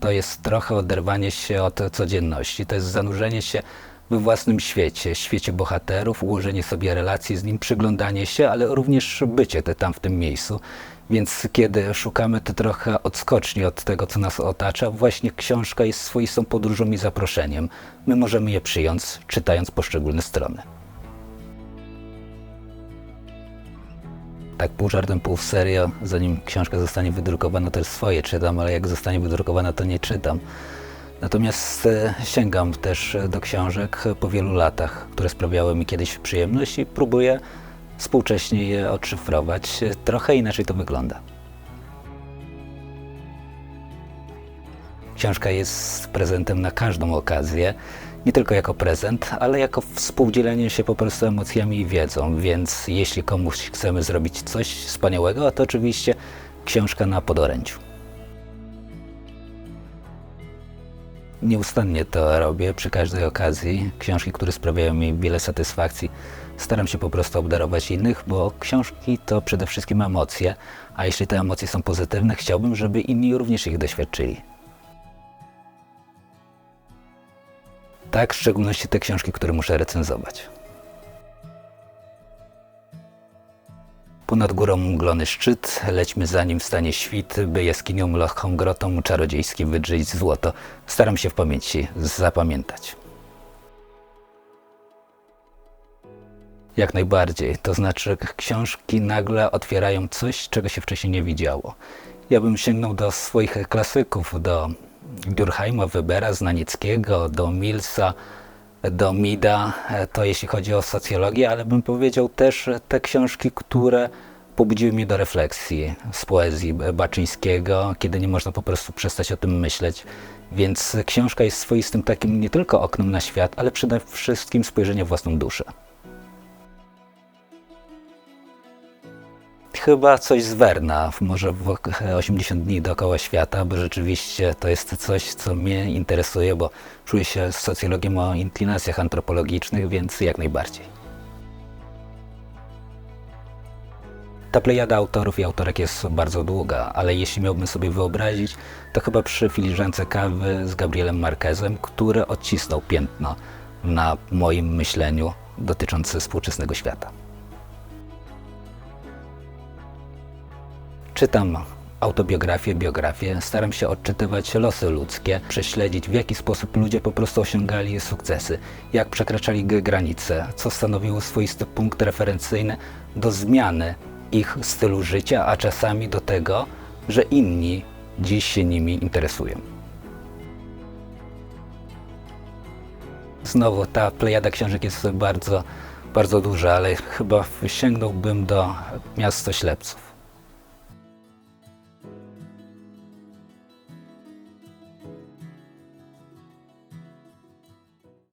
To jest trochę oderwanie się od codzienności, to jest zanurzenie się we własnym świecie, świecie bohaterów, ułożenie sobie relacji z nim, przyglądanie się, ale również bycie te, tam w tym miejscu. Więc kiedy szukamy to trochę odskoczni od tego, co nas otacza, właśnie książka jest swoistą podróżą i zaproszeniem. My możemy je przyjąć, czytając poszczególne strony. Tak pół żartem, pół serio, zanim książka zostanie wydrukowana, też swoje czytam, ale jak zostanie wydrukowana, to nie czytam. Natomiast e, sięgam też do książek po wielu latach, które sprawiały mi kiedyś przyjemność i próbuję współcześnie je odszyfrować. Trochę inaczej to wygląda. Książka jest prezentem na każdą okazję, nie tylko jako prezent, ale jako współdzielenie się po prostu emocjami i wiedzą. Więc jeśli komuś chcemy zrobić coś wspaniałego, to oczywiście książka na podoręciu. Nieustannie to robię przy każdej okazji. Książki, które sprawiają mi wiele satysfakcji, staram się po prostu obdarować innych, bo książki to przede wszystkim emocje, a jeśli te emocje są pozytywne, chciałbym, żeby inni również ich doświadczyli. Tak, w szczególności te książki, które muszę recenzować. Ponad górą mglony szczyt, lećmy za nim stanie świt, by jaskinią, lochą, grotą czarodziejskim wydrzeć złoto. Staram się w pamięci zapamiętać. Jak najbardziej. To znaczy, książki nagle otwierają coś, czego się wcześniej nie widziało. Ja bym sięgnął do swoich klasyków, do Durkheima, Webera, Znanieckiego, do Millsa, do Mida, to jeśli chodzi o socjologię, ale bym powiedział też te książki, które pobudziły mnie do refleksji z poezji Baczyńskiego, kiedy nie można po prostu przestać o tym myśleć. Więc książka jest swoistym takim nie tylko oknem na świat, ale przede wszystkim spojrzeniem własną duszę. Chyba coś z Werna, może w 80 dni dookoła świata, bo rzeczywiście to jest coś, co mnie interesuje, bo czuję się socjologiem o inklinacjach antropologicznych, więc jak najbardziej. Ta plejada autorów i autorek jest bardzo długa, ale jeśli miałbym sobie wyobrazić, to chyba przy filiżance kawy z Gabrielem Marquezem, który odcisnął piętno na moim myśleniu dotyczące współczesnego świata. Czytam autobiografię, biografię, staram się odczytywać losy ludzkie, prześledzić w jaki sposób ludzie po prostu osiągali sukcesy, jak przekraczali granice, co stanowiło swoisty punkt referencyjny do zmiany ich stylu życia, a czasami do tego, że inni dziś się nimi interesują. Znowu ta plejada książek jest bardzo, bardzo duża, ale chyba sięgnąłbym do Miasto Ślepców.